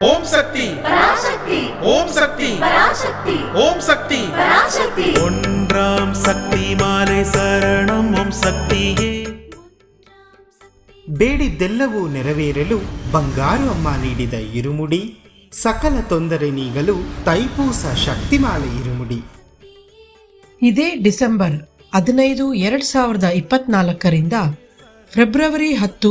ஓம் சக்தி பராசக்தி ஓம் சக்தி பராசக்தி ஓம் சக்தி பராசக்தி ஒன்றாம் சக்தி மாலை சரணம் ஓம் ಸಕ್ತಿಯೇ ಬೇಡಿದ್ದೆಲ್ಲವೂ ನೆರವೇರಲು ಬಂಗಾರು ಅಮ್ಮ ನೀಡಿದ ಇರುಮುಡಿ ಸಕಲ ತೊಂದರೆ ನೀಗಲು ತೈಪೂಸ ಶಕ್ತಿಮಾಲೆ ಇರುಮುಡಿ ಇದೇ ಡಿಸೆಂಬರ್ ಹದಿನೈದು ಎರಡು ಸಾವಿರದ ಇಪ್ಪತ್ನಾಲ್ಕರಿಂದ ಫೆಬ್ರವರಿ ಹತ್ತು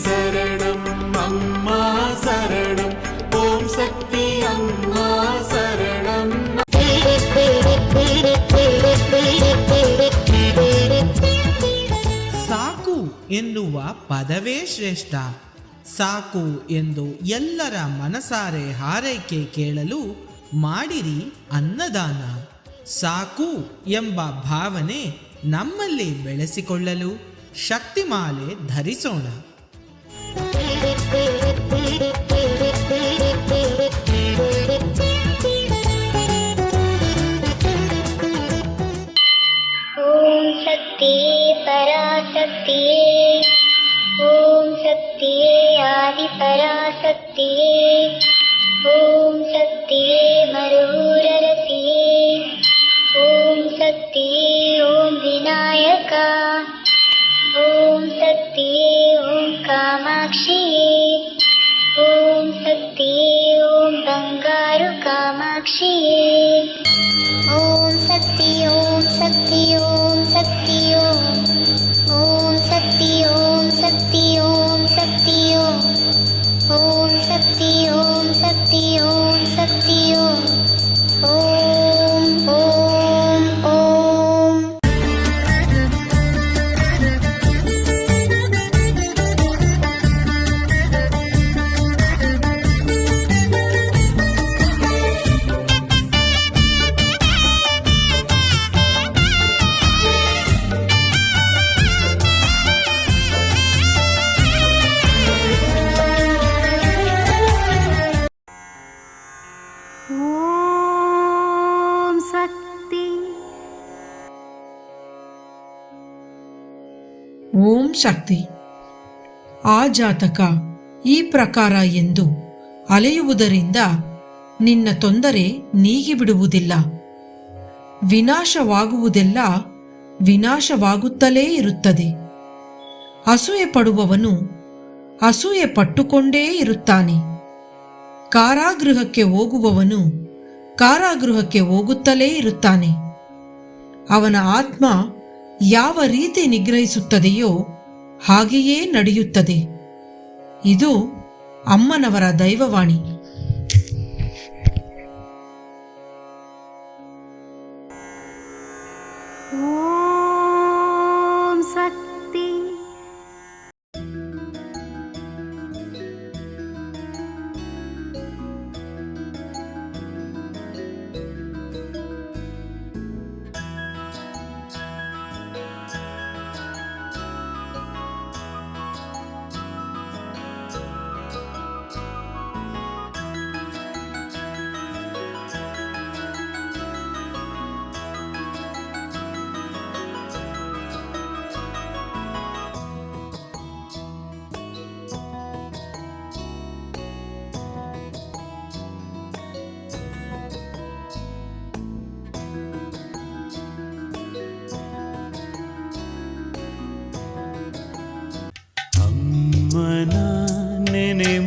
சரணம் அம்மா சரணம் ஓம் சக்தி அம்மா சரணம் ಸಾಕು ಎನ್ನುವ ಪದವೇ ಶ್ರೇಷ್ಠ ಸಾಕು ಎಂದು ಎಲ್ಲರ ಮನಸಾರೆ ಹಾರೈಕೆ ಕೇಳಲು ಮಾಡಿರಿ ಅನ್ನದಾನ ಸಾಕು ಎಂಬ ಭಾವನೆ ನಮ್ಮಲ್ಲಿ ಬೆಳೆಸಿಕೊಳ್ಳಲು ಶಕ್ತಿಮಾಲೆ ಧರಿಸೋಣ आदिपराशक्तिये ॐ शक्तिये मरुररसिये ॐ शक्तिये ॐ विनायका। ॐ शक्तिये ॐ कामाक्षिये। ॐ शक्तिये ॐ बङ्गारु कामाक्षिये ॐ शक्ति ಓಂ ಶಕ್ತಿ. ಆ ಜಾತಕ ಈ ಪ್ರಕಾರ ಎಂದು ಅಲೆಯುವುದರಿಂದ ನಿನ್ನ ತೊಂದರೆ ನೀಗಿಬಿಡುವುದಿಲ್ಲ. ವಿನಾಶವಾಗುವುದೆಲ್ಲ ವಿನಾಶವಾಗುತ್ತಲೇ ಇರುತ್ತದೆ. ಅಸೂಯೆ ಪಡುವವನು ಅಸೂಯೆ ಪಟ್ಟುಕೊಂಡೇ ಇರುತ್ತಾನೆ. ಕಾರಾಗೃಹಕ್ಕೆ ಹೋಗುವವನು ಕಾರಾಗೃಹಕ್ಕೆ ಹೋಗುತ್ತಲೇ ಇರುತ್ತಾನೆ. ಅವನ ಆತ್ಮ ಯಾವ ರೀತಿ ನಿಗ್ರಹಿಸುತ್ತದೆಯೋ ಹಾಗೆಯೇ ನಡೆಯುತ್ತದೆ. ಇದು ಅಮ್ಮನವರ ದೈವವಾಣಿ. ॐ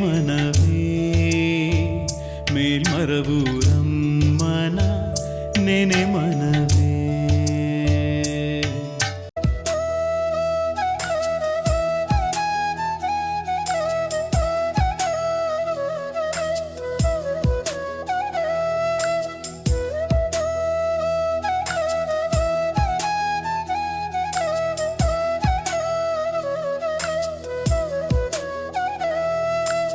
മനവേ മേൽമറവൂരം മന നെനെ മനവേ